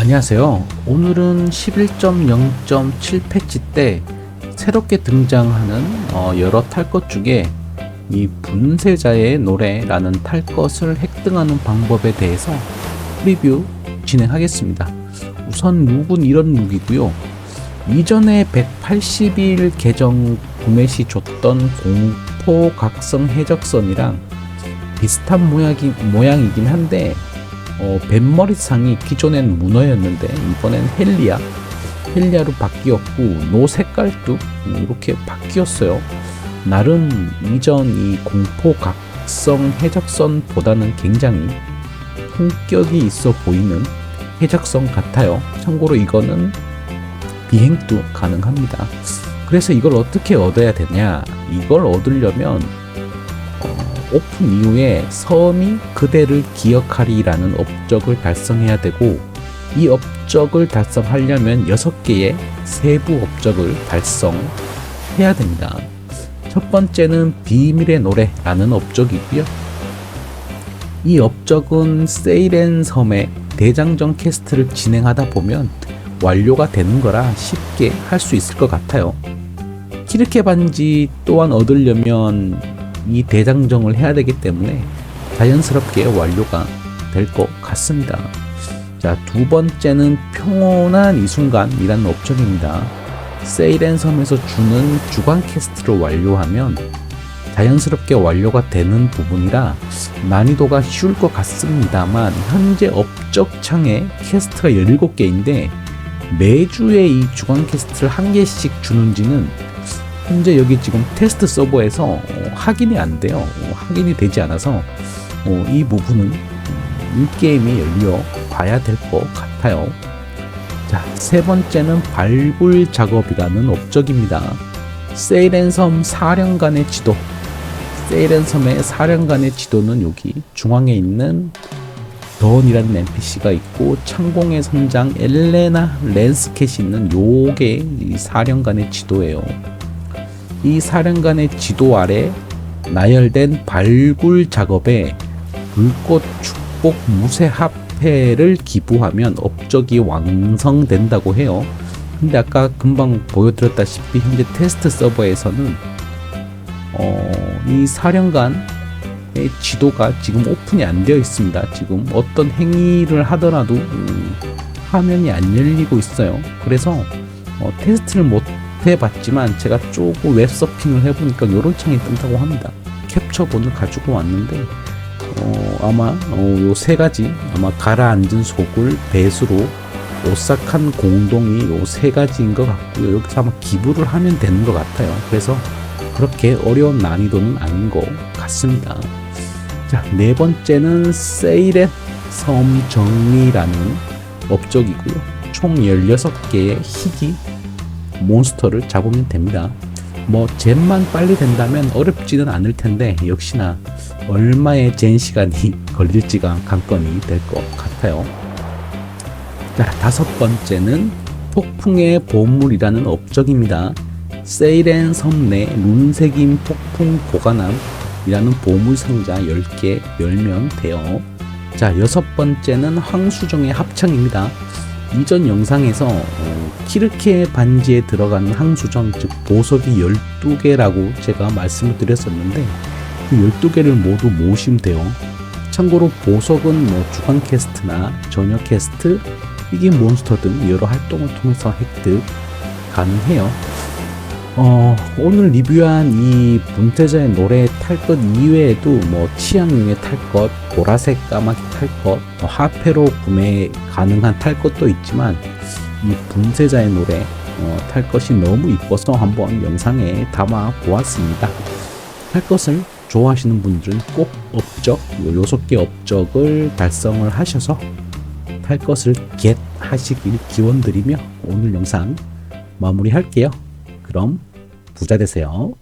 안녕하세요. 오늘은 11.0.7 패치 때 새롭게 등장하는 어, 여러 탈것 중에 이 분쇄자의 노래라는 탈 것을 획득하는 방법에 대해서 리뷰 진행하겠습니다. 우선 룩은 이런 룩이고요. 이전에 180일 계정 구매 시 줬던 공포 각성 해적선이랑 비슷한 모양이, 모양이긴 한데 어, 뱃머리상이 기존엔 문어였는데 이번엔 헬리아 헬리아로 바뀌었고 노 색깔도 이렇게 바뀌었어요. 나름 이전 이 공포 각성 해적선보다는 굉장히 품격이 있어 보이는 해적선 같아요. 참고로 이거는 비행도 가능합니다. 그래서 이걸 어떻게 얻어야 되냐? 이걸 얻으려면 오픈 이후에 섬이 그대를 기억하리라는 업적을 달성해야 되고 이 업적을 달성하려면 6개의 세부 업적을 달성해야 됩니다. 첫 번째는 비밀의 노래라는 업적이고요. 이 업적은 세이렌 섬의 대장정 퀘스트를 진행하다 보면 완료가 되는 거라 쉽게 할 수 있을 것 같아요. 키르케 반지 또한 얻으려면 이 대장정을 해야 되기 때문에 자연스럽게 완료가 될 것 같습니다. 자, 두 번째는 평온한 이 순간이라는 업적입니다. 세이렌 섬에서 주는 주간 퀘스트를 완료하면 자연스럽게 완료가 되는 부분이라 난이도가 쉬울 것 같습니다만 현재 업적 창에 퀘스트가 17개인데 매주에 이 주간 퀘스트를 한 개씩 주는지는 현재 여기 지금 테스트 서버에서 어, 확인이 안 돼요. 어, 확인이 되지 않아서 어, 이 부분은 이 게임이 열려 봐야 될 것 같아요. 자, 세 번째는 발굴 작업이라는 업적입니다. 세이렌섬 사령관의 지도. 세이렌섬의 사령관의 지도는 여기 중앙에 있는 던이라는 NPC가 있고 창공의 선장 엘레나 랜스켓이 있는 요게 이 사령관의 지도예요. 이 사령관의 지도 아래 나열된 발굴 작업에 불꽃 축복 무쇠 합회를 기부하면 업적이 완성된다고 해요. 근데 아까 금방 보여드렸다시피 현재 테스트 서버에서는 어, 이 사령관의 지도가 지금 오픈이 안 되어 있습니다. 지금 어떤 행위를 하더라도 음, 화면이 안 열리고 있어요. 그래서 어, 테스트를 못 해봤지만 제가 조금 웹서핑을 해보니까 이런 창이 뜬다고 합니다. 캡처본을 가지고 왔는데 어, 아마 어, 요세 가지 아마 가라앉은 속을 배수로 오싹한 공동이 요 세 가지인 것 같고요. 여기서 아마 기부를 하면 되는 것 같아요. 그래서 그렇게 어려운 난이도는 아닌 것 같습니다. 자, 네 번째는 세일의 섬 정리라는 업적이고요. 총 16개의 희귀 몬스터를 잡으면 됩니다. 뭐 젠만 빨리 된다면 어렵지는 않을 텐데 역시나 얼마의 젠 시간이 걸릴지가 관건이 될 것 같아요. 자, 다섯 번째는 폭풍의 보물이라는 업적입니다. 세이렌 섬내 룬색인 폭풍 보관함이라는 보물 상자 10개 열면 돼요. 자, 여섯 번째는 황수정의 합창입니다. 이전 영상에서 어, 키르케 반지에 들어가는 항수정 즉 보석이 12개라고 제가 말씀을 드렸었는데 그 12개를 모두 돼요. 참고로 보석은 뭐 주간 퀘스트나 저녁 퀘스트, 이게 몬스터 등 여러 활동을 통해서 획득 가능해요. 어, 오늘 리뷰한 이 분태자의 노래 탈 것 이외에도 뭐 취향용의 탈 것, 보라색 까마귀 탈 것, 뭐 화폐로 구매 가능한 탈 것도 있지만 이 분쇄자의 노래 어, 탈 것이 너무 이뻐서 한번 영상에 담아 보았습니다. 탈 것을 좋아하시는 분들은 꼭 업적, 요 6개 업적을 달성을 하셔서 탈 것을 겟 하시길 기원드리며 오늘 영상 마무리할게요. 그럼 부자 되세요.